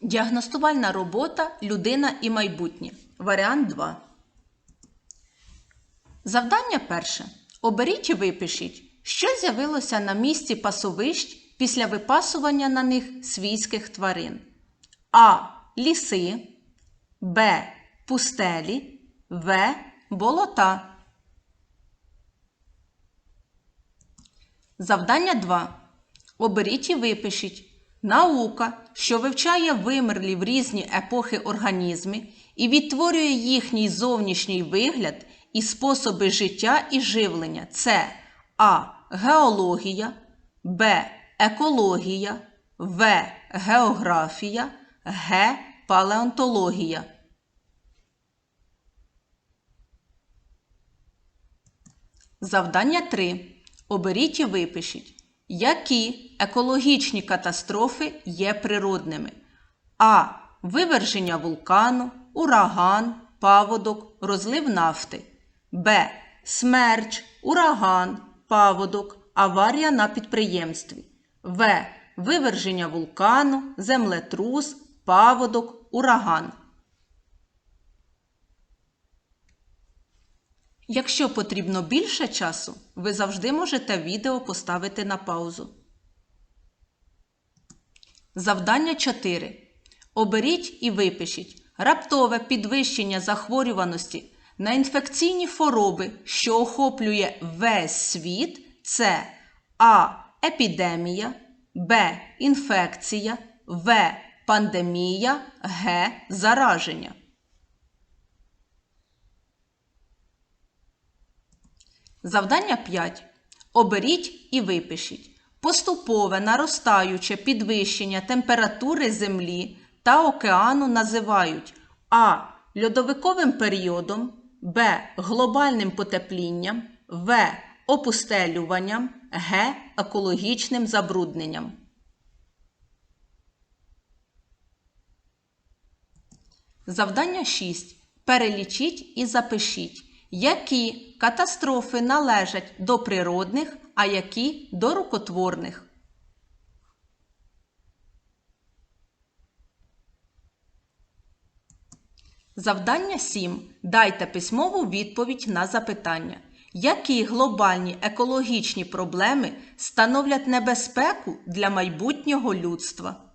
Діагностувальна робота Людина і майбутнє. Варіант 2. Завдання перше. Оберіть і випишіть, що з'явилося на місці пасовищ після випасування на них свійських тварин. А. Ліси. Б. Пустелі. В. Болота. Завдання 2. Оберіть і випишіть. Наука, що вивчає вимерлі в різні епохи організми і відтворює їхній зовнішній вигляд і способи життя і живлення. Це А. Геологія, Б. Екологія, В. Географія, Г. Палеонтологія. Завдання 3. Оберіть і випишіть, які екологічні катастрофи є природними. А. Виверження вулкану, ураган, паводок, розлив нафти. Б. Смерч, ураган, паводок, аварія на підприємстві. В. Виверження вулкану, землетрус, паводок, ураган. Якщо потрібно більше часу, ви завжди можете відео поставити на паузу. Завдання 4. Оберіть і випишіть раптове підвищення захворюваності на інфекційні хвороби, що охоплює весь світ. Це А. Епідемія, Б. Інфекція, В. Пандемія, Г. Зараження. Завдання 5. Оберіть і випишіть. Поступове наростаюче підвищення температури Землі та океану називають А. Льодовиковим періодом, Б. Глобальним потеплінням, В. Опустелюванням, Г. Екологічним забрудненням. Завдання 6. Перелічіть і запишіть, які катастрофи належать до природних, а які до рукотворних. Завдання 7. Дайте письмову відповідь на запитання. Які глобальні екологічні проблеми становлять небезпеку для майбутнього людства?